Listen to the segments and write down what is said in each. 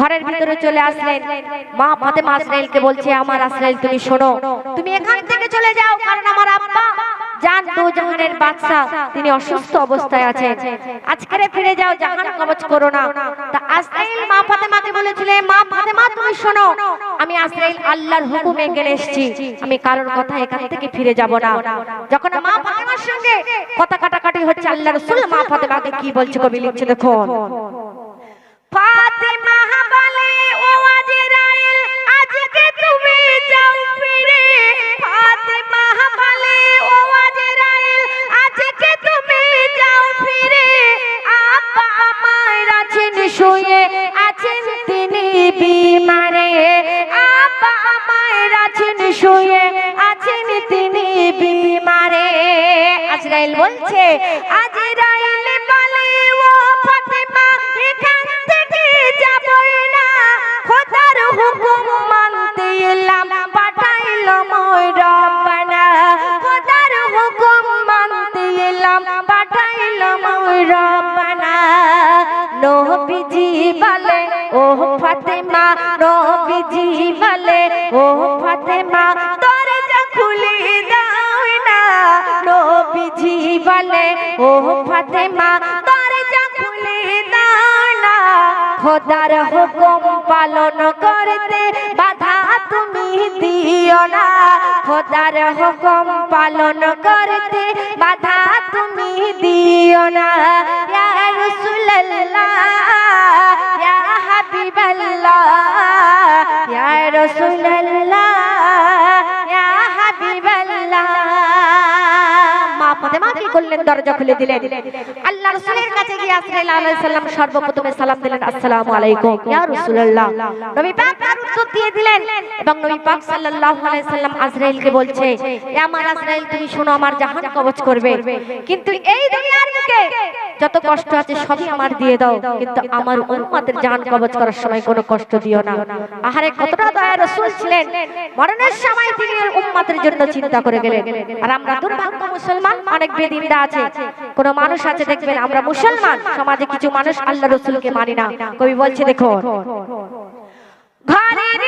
ঘরের ভিতরে চলে আসলেন। মা ফাতেমা আসরাইলকে বলছে, আমার আসরাইল তুমি শোনো। তুমি এখান থেকে চলে যাও, কারণ আমার আব্বা জান দু জাহানের বাদশা তিনি অসুস্থ অবস্থায় আছেন। আজকেরে ফিরে যাও, জাহান কবচ করো না। তা আসরাইল মা ফাতেমাকে বলেছিল মা ফাতেমা, তুমি শোনো। আমি আসরাইল আল্লাহর হুকুমে গেলে এসেছি। আমি কারোর কথা এখান থেকে ফিরে যাব না। যখন মা ফাতেমার সঙ্গে কথা কাটাকাটি হচ্ছে, আল্লাহ রাসূল মা ফাতেমাকে কি বলছে কবি, লিখছে দেখো শুয়ে আছেন তিনি বিমারে। আজরাইল বলছে আজরাইল ফাতেমা নবীজি বলে ও ফাতেমা, দরজা খুলে দাও না। নবীজি বলে ও ফাতেমা, দরজা খুলে দাও না। খোদার হুকুম পালন করতে বাধা তুমি দিও না। খোদার হুকুম পালন করতে বাধা তুমি দিও না। সর্বপ্রথমে আলাইকুম আজরাইলকে বলছে আমার আজরাইল তুমি আমার করবে। কিন্তু এই দুনিয়ার বুকে যত কষ্ট আছে সবই আমার দিয়ে দাও, কিন্তু আমার উম্মতের জাহান কবজ করার সময় কোনো কষ্ট দিও না। আহারে, কতটা দয়া রাসূল ছিলেন। মরণের সময় তিনি উম্মতের জন্য চিন্তা করে গেলেন। আর আমরা দুর্ভাগ্য মুসলমান, অনেক বেদিনরা আছে। কোন মানুষ আছে, দেখবেন, আমরা মুসলমান, সমাজে কিছু মানুষ আল্লাহ রসুলকে মানি না। কবি বলছে দেখো ঘরের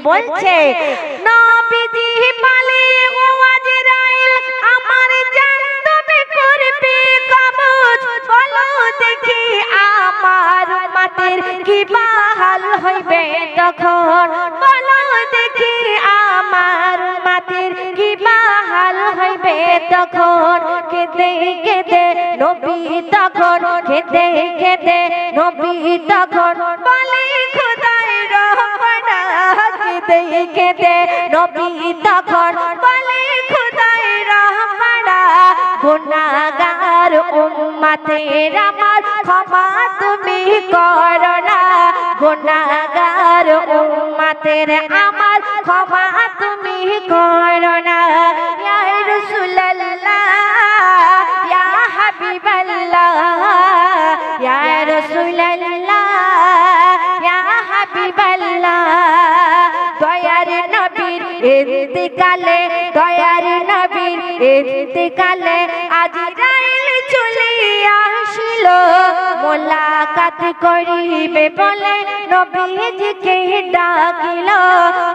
বলছে আমার বলো আমার কি বাহাল হইবে তখন। বলো দেখি আমার মাতের কি বাহাল হইবে তখন। কেঁদে কেঁদে নবী তখন, কেঁদে কেঁদে নবী তখন। বলে রহমানা কেঁদে নবী তখন বলে, খোদাই রহমানা, গুনাহগার উম্মতের আমার ক্ষমা তুমি করো না। গুনাহগার উম্মতের আমার ক্ষমা তুমি করো না। ইয়া রাসূলুল্লাহ, ইয়া হাবিবাল্লাহ, ইয়া রাসূলুল্লাহ, ইয়া হাবিবাল্লাহ ইন্তিকালে দয়ার নবীর ইন্তিকালে আজরাইল চলে আসিল। মোলাকাত করিবে বলে নবীজিকে ডাকিল।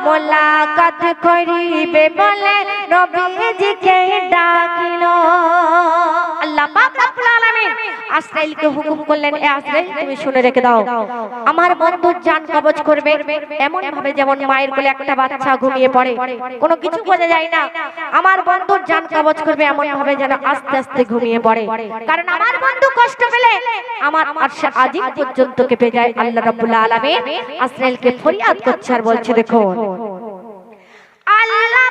মোলাকাত করিবে বলে নবীজিকে ডাকিল। আল্লাহ আসরাইলকে হুকুম করলেন, এ আসরাইল তুমি শুনে রেখে দাও। আমার বন্ধুর জান কবজ করবে। এমন ভাবে যেমন মায়ের কোলে একটা বাচ্চা ঘুমিয়ে পড়ে, কোনো কিছু বোঝা যায় না। আমার বন্ধুর জান কবজ করবে এমন ভাবে যেন আস্তে আস্তে ঘুমিয়ে পড়ে। কারণ আমার বন্ধু কষ্ট পেলে আমার আরশে আজিম পর্যন্ত কেঁপে যায়। আল্লাহ রাব্বুল আলামিন আসরাইলকে ফরিয়াদ করছে আর বলছে দেখো আল্লাহ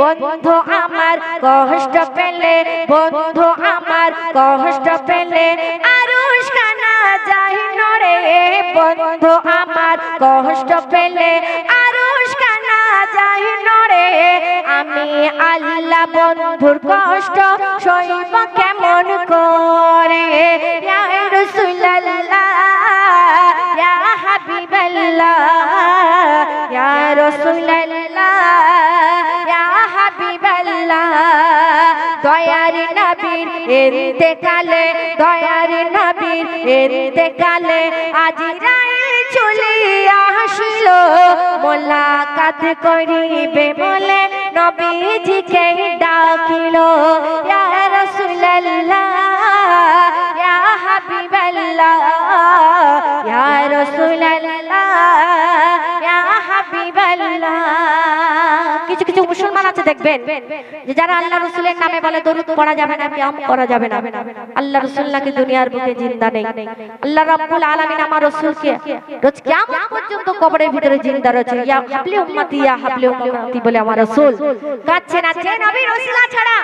বন্ধু আমার কষ্ট পেলে, বন্ধু আমার কষ্ট পেলে বন্ধু আমার কষ্ট পেলে আমি আল্লাহ বন্ধুর কষ্ট সইব কেমন করে? রাসূলুল্লাহ, ইয়া হাবিবাল্লাহ রাসূলুল্লাহ ইয়া হাবিবাল্লাহ দয়ার নবীর ইন্তেকালে, দয়ার নবীর ইন্তেকালে আজিরাইল চলে আসিল। মোলাকাত করিবে বলে নবীজিকে ডাকিল। ইয়া রাসূলুল্লাহ, ইয়া হাবিবাল্লাহ, ইয়া রাসূলুল্লাহ। মুসলমান আছে, দেখবেন যে যারা আল্লাহ রসুলের নামে বলে, দরুদ পড়া যাবে না, ব্যায়াম করা যাবে না। আল্লাহ রসুল নাকি দুনিয়ার বুকে জিন্দা নেই। আল্লাহ রাব্বুল আলামিন আমার রসুলকে রোজ কিয়ামত পর্যন্ত কবরের ভিতরে জিন্দা রয়েছে ইয়া হাবলি উম্মতি, ইয়া হাবলি উম্মতি বলে আমার রসুল। গাচ্ছে না যে নবী, রসুল ছাড়া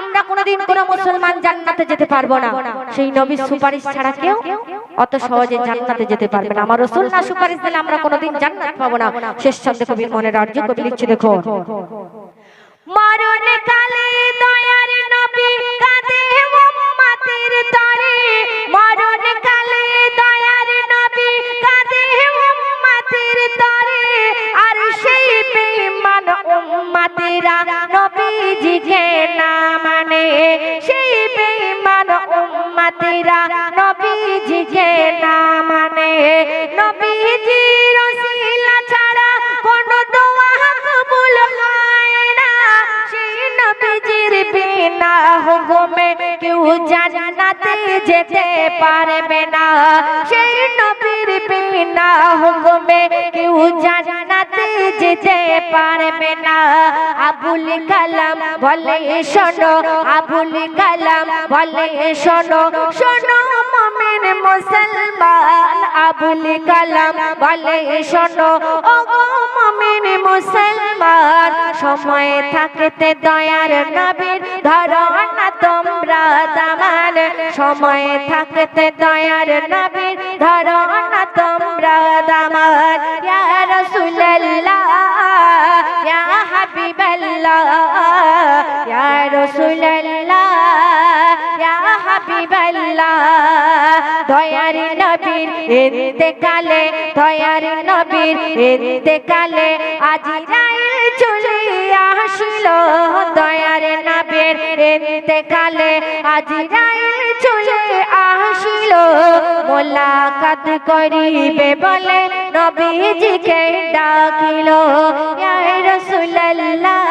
আমরা কোনোদিন কোনো মুসলমান জান্নাতে যেতে পারব না। সেই নবীর সুপারিশ ছাড়া কেউ অত সহজে জান্নাতে যেতে পারবে না। আমার রসুল না সুপারিশ দিলে আমরা কোনোদিন জান্নাত পাবো না। শেষ ছন্দে কবির মনের আর্য কবি লিখছে, দেখো। মরণ কালে দয়ার নবী কাঁদে উম্মতের তরে। মরণ কালে দয়ার নবী কাঁদে উম্মতের তরে। আর সেই বেঈমান উম্মতেরা নবীজিকে না উম্মতেরা নবীজিকে না মানে? নবীজির ওসিলা ছাড়া কোনো দোয়া কবুল হয় না। সেই নবীজির বিনা হুকুমে কেউ জান্নাতে যেতে পারবে না। সেই নবীর বিনা হুকুমে কেউ জান্নাতে যেতে পারবে না। আবুল কালাম বলে, শোনো, আবুল কালাম বলে, শোনো শোনো মুমিন মুসলমান। আবুল কালাম বলে, শোনো ও মুমিন মুসলমান, সময় থাকতে দয়ার নবীর ধরো না তোমরা দামান সময় থাকতে দয়ার নবীর ধরো না তোমরা দামান নবীর, ইন্তেকালে দয়ার নবীর, ইন্তেকালে আজিরাইল চলে আসিল দয়ার নবীর, ইন্তেকালে আজিরাইল চলে আসিল। মোলাকাত করিবে বলে নবীজিকে ডাকিল। ইয়া রাসূলুল্লাহ,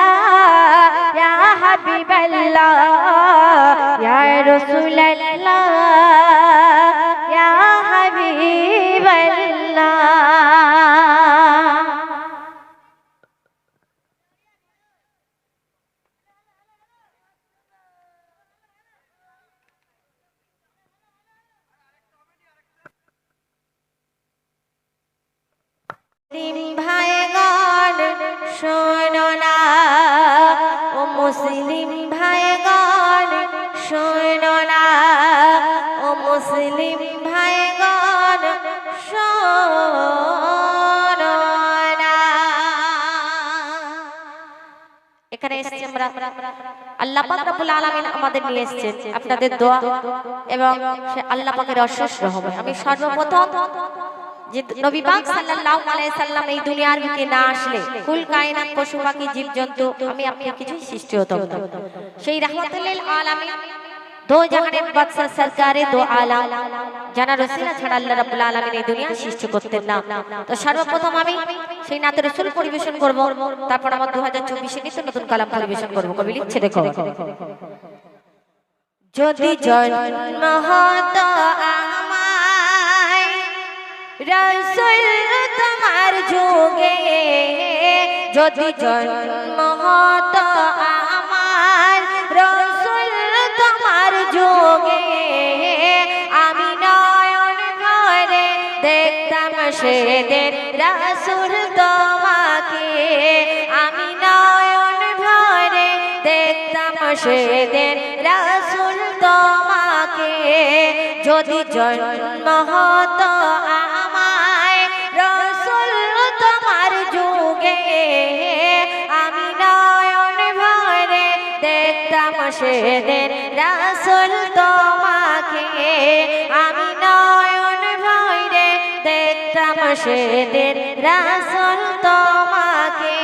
ইয়া হাবিবাল্লাহ, ইয়া রাসূলুল্লাহ। মুসলিম ভাইগণ, শোনো না। ও মুসলিম ভাইগণ, শোনো না। ও মুসলিম ভাইগণ, শোনো না। এখানে এসেছি আমরা। আল্লাহ পাক রব্বুল আলামিন আমাদের নিয়ে এসেছেন। আপনাদের দোয়া এবং সে আল্লাহ পাকের অশেষ রহমত। আমি সর্বপ্রথম যে নবী পাক সাল্লাল্লাহু আলাইহি সাল্লাম এই দুনিয়ার বুকে না আসলে কুল কায়নাত পশু পাখি জীবজন্তু আমি আপনি কিছু সৃষ্টি হতো সেই রাহমাতুল আলামিন দো জাহানের বাদশা সরকারে দো আলাম জানা রসিলা ছাড়া আল্লাহ রাব্বুল আলামিন এই দুনিয়া সৃষ্টি করতেন না তো সর্বপ্রথম আমি সেই নাতে রসুল পরিবেশন করব তারপর আমার 2024 এ নিত্য নতুন কালাম পরিবেশন করব কবি লিখছে দেখো যদি জন্ম হতো আমার রসুল তোমার যুগে যদি জন্ম হতো আমার রসুল তোমার যুগে আমি নয়ন ভরে দেখতাম সেদের রসুল তোমাকে। আমি নয়ন ভরে দেখতাম সেদের রসুল তোমাকে। যদি জন্ম হতো সেদের রসুল তোমাকে আমি নয়ন ভরে দেখতাম সেদের রসুল তোমাকে।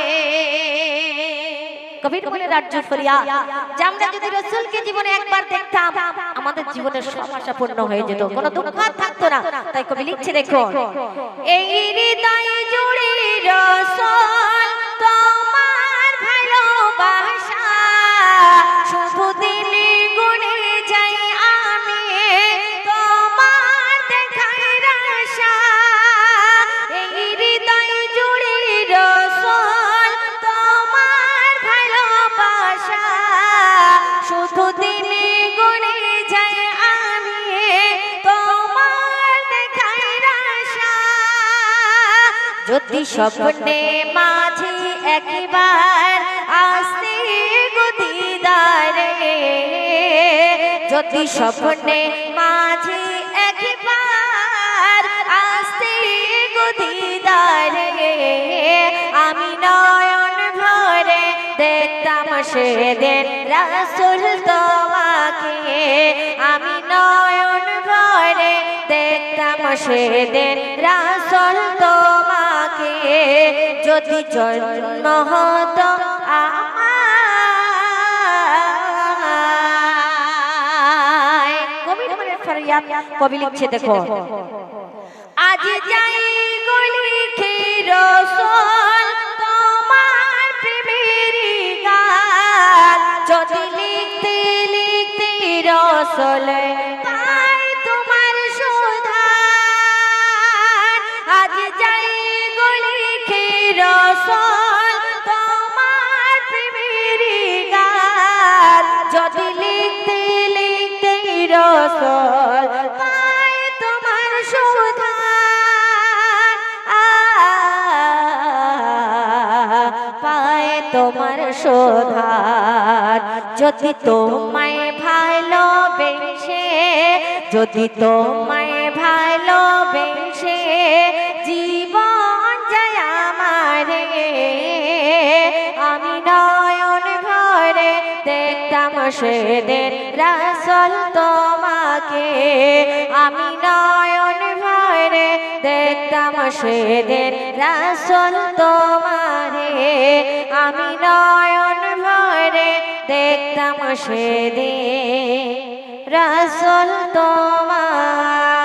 কবির বলে রাজ্য ফরিয়া, যে আমরা যদি রসুলকে জীবনে একবার দেখতাম, আমাদের জীবনের সমস্যা পূর্ণ হয়ে যেত, কোনো দুঃখ থাকতো না। তাই কবি লিখছে দেখো এই হৃদয় জুড়ে রসল শুধু গুনে যাই আমি তোমার দেখার আশা যদি স্বপ্নে মাঝে একবার আসতে গদিদারে যদি স্বপ্নে মাঝে একবার আসতে গদিদারে সেদের রাসুল তোমাকে আমি নয়ন ভরে দেখতাম সেদের রাসুল তোমাকে যদি জন্ম হতো কবি লিখছে দেখো। আজ যাই গলি রসল রসল তোমার সুধার আজ যাই গলি রসল তোমার প্রেমের গান। যদি লিখতে লিখতে রসল পায় তোমার শোধার যদি তোমায় যদি তোমায় ভালোবেসে জীবন যায় আমারে, আমি নয়ন ভরে দেখতাম সেদের রাসল তোমাকে। আমি নয়ন ভরে দেখতাম সেদের রাসল তোমারে। আমি নয়ন ভরে দেখতাম সেদের রাসল তোমার